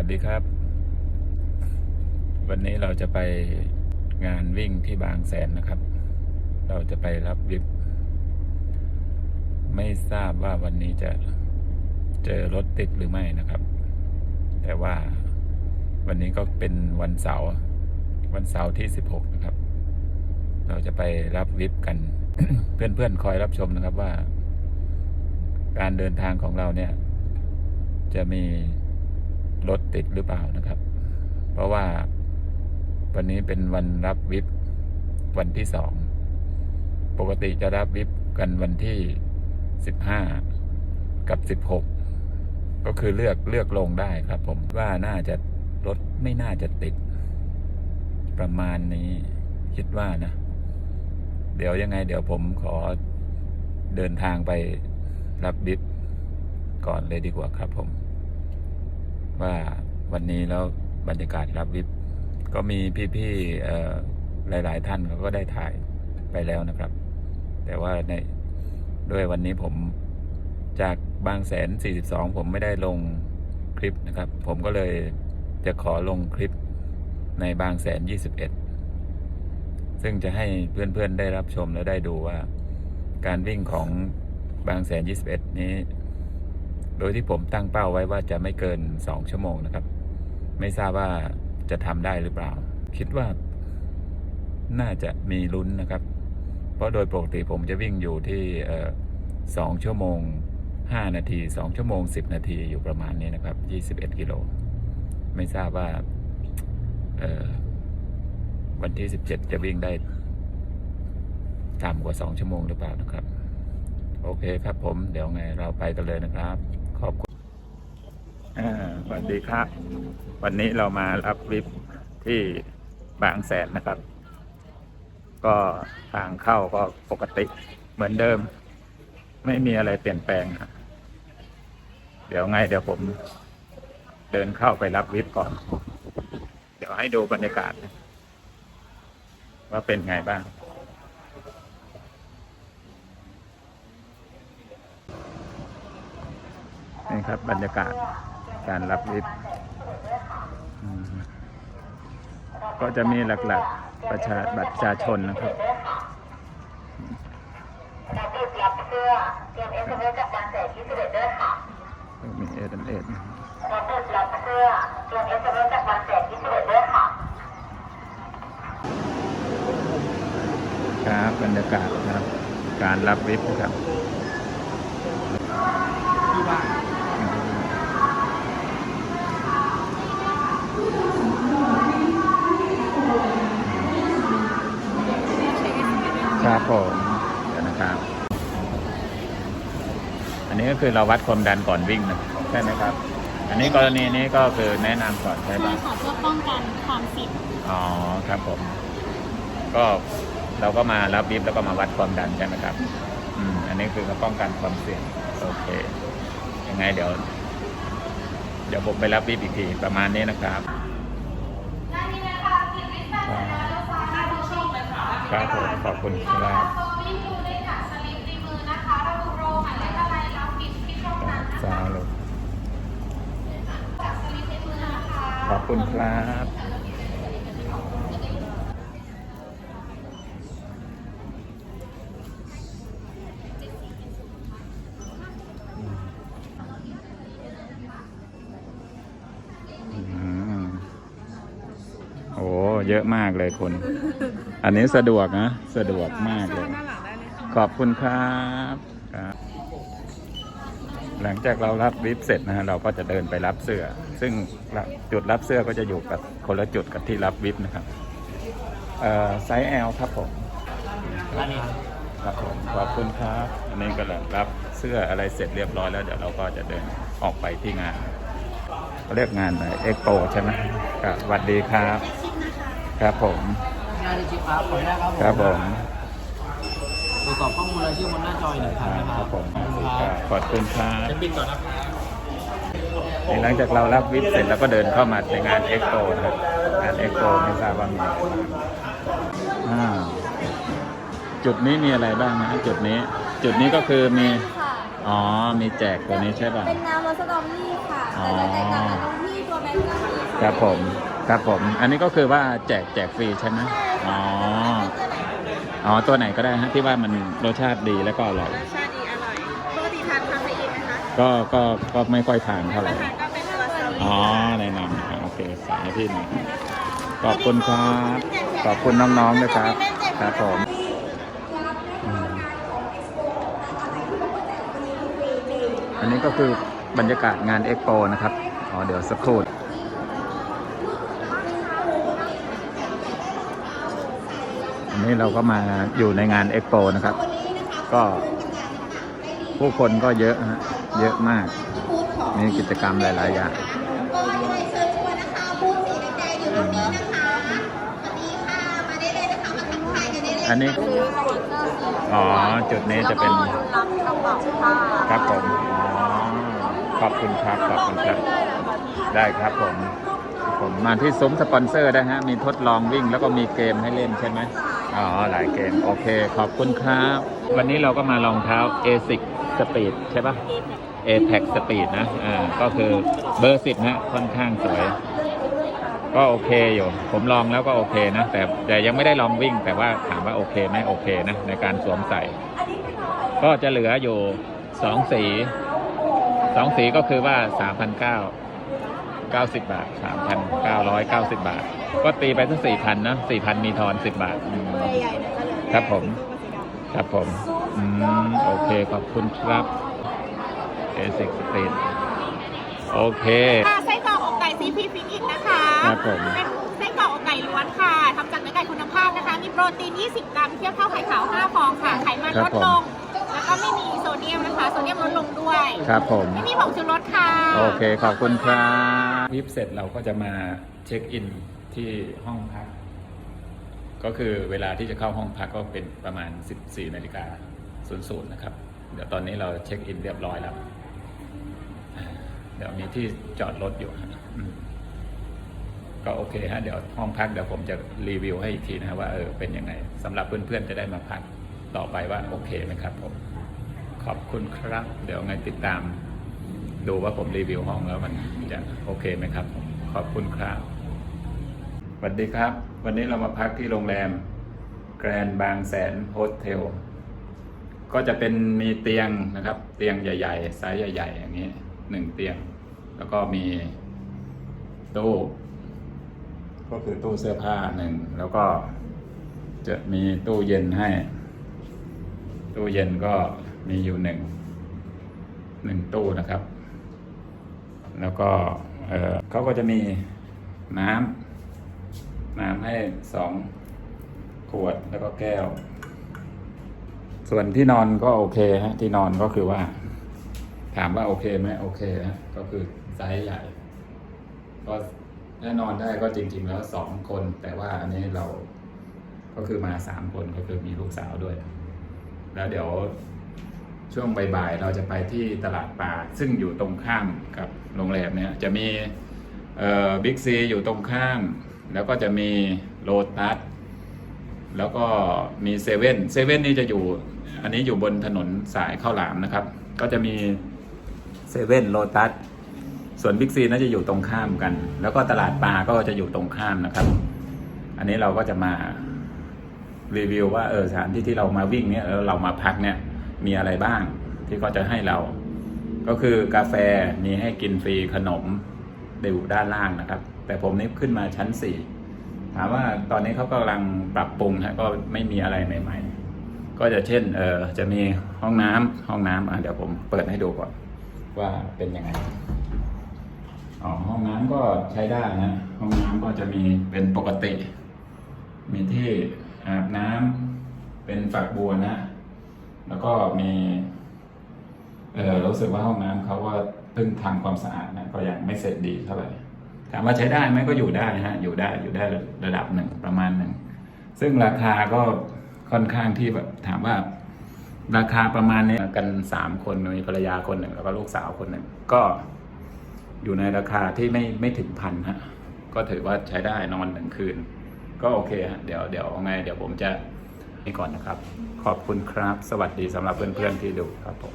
วัสดีครับ วันนี้เราจะไปงานวิ่งที่บางแสนนะครับ เราจะไปรับวิบไม่ทราบว่าวันนี้จะเจอรถติดหรือไม่นะครับ แต่ว่าวันนี้ก็เป็นวันเสาร์วันเสาร์ที่ 16 นะครับ เราจะไปรับวิบกัน เพื่อนๆคอยรับชมนะครับว่า การเดินทางของเราเนี่ย จะมี รถติดหรือเปล่านะครับ เพราะว่าวันนี้เป็นวันรับวิบวันที่สอง ปกติจะรับวิบกันวันที่สิบห้ากับสิบหกก็คือเลือกเลือกลงได้ครับผมว่าน่าจะรถไม่น่าจะติด ประมาณนี้คิดว่านะ เดี๋ยวยังไง เดี๋ยวผมขอเดินทางไปรับบิบก่อนเลยดีกว่าครับผม ว่าวันนี้แล้วบรรยากาศรับวิบก็มีพี่ๆหลาย ๆ ท่านเขาก็ได้ถ่ายไปแล้วนะครับ แต่ว่าในด้วยวันนี้ผมจากบางแสน 42 ผมไม่ได้ลงคลิปนะครับ ผมก็เลยจะขอลงคลิปในบางแสน 21 ซึ่งจะให้เพื่อนๆได้รับชมและได้ดูว่า การวิ่งของบางแสน 21 นี้ โดยที่ผมตั้งเป้าไว้ว่าจะไม่เกิน 2 ชั่วโมงนะครับ ไม่ทราบว่าจะทำได้หรือเปล่า คิดว่าน่าจะมีลุ้นนะครับ เพราะโดยปกติผมจะวิ่งอยู่ที่สองชั่วโมง 5 นาที 2 ชั่วโมง 10 นาทีอยู่ประมาณนี้นะครับ 21 กิโล ไม่ทราบว่าวันที่ 17 จะวิ่งได้ต่ำกว่า 2 ชั่วโมงหรือเปล่านะครับ โอเคครับผม เดี๋ยวไงเราไปกันเลยนะครับ ขอบคุณสวัสดีครับ วันนี้เรามารับวิปที่บางแสนนะครับ ก็ทางเข้าก็ปกติเหมือนเดิม ไม่มีอะไรเปลี่ยนแปลงเดี๋ยวไงเดี๋ยวผมเดินเข้าไปรับวิปก่อน เดี๋ยวให้ดูบรรยากาศ ว่าเป็นไงบ้าง นี่ครับ บรรยากาศการรับวิปอืมก็จะมีหลักๆประชาบัตรประชาชนนะครับรับรีบรับเสื้อเตรียมเอสเอ็มเอสจากบางแสนที่สิบเอ็ดด้วยค่ะมีเอเดนเอ็ดรับรีบรับเสื้อเตรียมเอสเอ็มเอสจากบางแสนที่สิบเอ็ดด้วยค่ะครับบรรยากาศครับ การรับวิปครับ ครับผมเดี๋ยวนะครับ อันนี้ก็คือเราวัดความดันก่อนวิ่งนะใช่ไหมครับ อันนี้กรณีนี้ก็คือแนะนำก่อนใช่ใช่ปะค่ะเพื่อป้องกันความเสิบอ๋อครับผม ก็เราก็มารับบิฟแล้วก็มาวัดความดันใช่ไหมครับ อืม อันนี้คือก็ป้องกันความเสี่ยงโอเคยังไงเดี๋ยว เดี๋ยวผมไปรับบิฟอีกทีประมาณนี้นะครับ ครับผมขอบคุณครับสาธุขอบคุณครับ เยอะมากเลยคุณ อันนี้สะดวกนะ สะดวกมากเลย ขอบคุณครับครับ หลังจากเรารับวิปเสร็จนะฮะเราก็จะเดินไปรับเสื้อ ซึ่งจุดรับเสื้อก็จะอยู่กับคนละจุดกับที่รับวิปนะครับเอ่อไซส์ L ครับผมครับผมขอบคุณครับอันนี้ก็รับเสื้ออะไรเสร็จเรียบร้อยแล้วเดี๋ยวเราก็จะเดินออกไปที่งานเขาเรียกงานอะไรเอ็กโปใช่ไหมครับสวัสดีครับ ครับผมงานจริงๆครับขออนุญาตครับผมครับผมตรวจสอบข้อมูลรายชื่อบนหน้าจออีกหนึ่งครั้งนะคครัรับบผมขอบคุณครับขอบคุณครับเช็คบินก่อนครับหลังจากเรารับวิปเสร็จแล้วก็เดินเข้ามาในงานเอ็กโปนะครับงานเอ็กโปไม่ทราบว่ามีอะไรบ้างอ่าจุดนี้มีอะไรบ้างนะจุดนี้ จุดนี้ก็คือมี ค่ะอ๋อ มีแจกตัวนี้ใช่ป่ะ เป็นน้ำรสสตรอเบอรี่ค่ะอ๋อแต่จะแตกต่างกันตรงที่ตัวแบงค์ก็ครับผม ครับผม อันนี้ก็คือว่าแจกแจกฟรีใช่ไหมอ๋อ อ๋อ ตัวไหนก็ได้ฮะที่ว่ามันรสชาติดีแล้วก็อร่อย รสชาติดีอร่อย ปกติทานคาเฟอีนไหมคะก็ก็ก็ไม่ค่อยทานเท่าไหร่ ทานก็เป็นตัวซาลีอ๋อแนะนำอะโอเคสายให้พี่หน่อยขอบคุณครับ ขอบคุณน้องๆด้วยครับ ครับผมอืมอันนี้ก็คือบรรยากาศงานเอ็กโปนะครับ อ๋อ เดี๋ยวสักครู่ อันนี้เราก็มาอยู่ในงานเอ็กโปนะครับ ก็ผู้คนก็เยอะฮะเยอะมาก มีกิจกรรมหลายๆอย่างก็ยังไงเชิญชวนนะคะบูธสีแดงๆอยู่ตรงนี้นะคะสวัสดีค่ะมาได้เลยนะคะมาทักทายกันได้เลยอันนี้ อ๋อ จุดนี้จะเป็นรับกระเป๋าผ้าครับผม อ๋อ ขอบคุณครับ ขอบคุณครับ ได้ครับผม ผม มาที่ซุ้มสปอนเซอร์ได้ฮะ มีทดลองวิ่งแล้วก็มีเกมให้เล่นใช่ไหม อ๋อ หลายเกม โอเค ขอบคุณครับ วันนี้เราก็มารองเท้า ASIC Speed ใช่ปะ APEX Speed นะอ่าก็คือเบอร์สิบฮะค่อนข้างสวย ก็โอเคอยู่ ผมลองแล้วก็โอเคนะ แต่แต่ยังไม่ได้ลองวิ่ง แต่ว่าถามว่าโอเคไหมโอเคนะ ในการสวมใส่ ก็จะเหลืออยู่สองสีสองสีก็คือว่าสามพันเก้า เก้าสิบบาทสามพันเก้าร้อยเก้าสิบบาท ก็ตีไปทั้งสี่พันนะสี่พันมีทอนสิบบาทอืมใหญ่ๆเนี่ยก็เหลือครับผมสีดำครับผม อืม โอเค ขอบคุณครับเอซิกสตีโอเค ค่ะไส้กรอกอกไก่ซีพีฟินิชนะคะครับผม เป็นไส้กรอกอกไก่ล้วนค่ะทำจากเนื้อไก่คุณภาพนะคะ มีโปรตีน 20 กรัม เทียบเท่าไข่ขาว 5 ฟองค่ะ ไขมันครัลบดผม ลงแล้ว ก็ไม่มีโซเดียมนะคะ โซเดียมลดลงด้วย ครับผม ไม่มีผงชูรสค่ะ โอเค ขอบคุณครับวิปเสร็จเราก็จะมาเช็คอินที่ห้องพัก ก็คือเวลาที่จะเข้าห้องพักก็เป็นประมาณ 14นาฬิกา00นะครับ เดี๋ยวตอนนี้เราเช็คอินเรียบร้อยแล้ว เดี๋ยวมีที่จอดรถอยู่ฮะอืมก็โอเคฮะเดี๋ยวห้องพักเดี๋ยวผมจะรีวิวให้อีกทีนะว่าเออเป็นยังไงสำหรับเพื่อนๆจะได้มาพักต่อไปว่าโอเคไหมครับผม ขอบคุณครับ เดี๋ยวไงติดตาม ดูว่าผมรีวิวห้องแล้วมันจะโอเคไหมครับ ขอบคุณครับสวัสดีครับ วันนี้เรามาพักที่โรงแรมแกรนบางแสนโฮสเทลก็จะเป็นมีเตียงนะครับ เตียงใหญ่ๆไซส์ใหญ่ ๆ อย่างนี้หนึ่งเตียง แล้วก็มีตู้ก็คือตู้เสื้อผ้าหนึ่งแล้วก็จะมีตู้เย็นให้ ตู้เย็นก็ มีอยู่หนึ่งหนึ่งตู้นะครับ แล้วก็เเขาก็จะมีน้ำน้ำให้สองขวดแล้วก็แก้ว ส่วนที่นอนก็โอเคฮะที่นอนก็คือว่า ถามว่าโอเคไหมโอเคฮะก็คือไซส์ใหญ่ ก็ถ้านอนได้ก็จริง ๆ แล้วสองคน แต่ว่าอันนี้เราก็คือมาสามคนก็คือมีลูกสาวด้วย แล้วเดี๋ยว ช่วงบ่ายๆ เราจะไปที่ตลาดปลาซึ่งอยู่ตรงข้ามกับโรงแรมเนี่ยจะมีบิ๊กซีอยู่ตรงข้าม แล้วก็จะมีโลตัสแล้วก็มีเซเว่นเซเว่นนี่จะอยู่ อันนี้อยู่บนถนนสายข้าวหลามนะครับ ก็จะมีเซเว่นโลตัสส่วนบิ๊กซีน่าจะอยู่ตรงข้ามกัน แล้วก็ตลาดปลาก็จะอยู่ตรงข้ามนะครับ อันนี้เราก็จะมารีวิวว่าเออสถานที่ที่เรามาวิ่งเนี่ยแล้วเรามาพักเนี่ย มีอะไรบ้างที่เขาจะให้เรา ก็คือกาแฟมีให้กินฟรีขนมอยู่ด้านล่างนะครับ แต่ผมนี่ขึ้นมาชั้นสี่ถามว่าตอนนี้เขากำลังปรับปรุงฮะก็ไม่มีอะไรใหม่ ๆ ก็จะเช่นเออจะมีห้องน้ำห้องน้ำอะเดี๋ยวผมเปิดให้ดูก่อนว่าเป็นยังไงอ๋อห้องน้ำก็ใช้ได้นะ ห้องน้ำก็จะมีเป็นปกติ มีที่อาบน้ำเป็นฝักบัวนะ แล้วก็มีเออรู้สึกว่าห้องน้ำเขาก็เพิ่งทำความสะอาดนะก็ยังไม่เสร็จดีเท่าไหร่ถามว่าใช้ได้ไหมก็อยู่ได้ฮะอยู่ได้อยู่ได้ระดับหนึ่งประมาณหนึ่งซึ่งราคาก็ค่อนข้างที่แบบถามว่า ราคาประมาณนี้กันสามคนมีภรรยาคนหนึ่งแล้วก็ลูกสาวคนหนึ่งก็อยู่ในราคาที่ไม่ไม่ถึงพันฮะก็ถือว่าใช้ได้นอนหนึ่งคืน ก็โอเคฮะเดี๋ยวเดี๋ยวไงเดี๋ยวผมจะ ก่อนนะครับ ขอบคุณครับ สวัสดีสำหรับเพื่อนๆที่ดูครับผม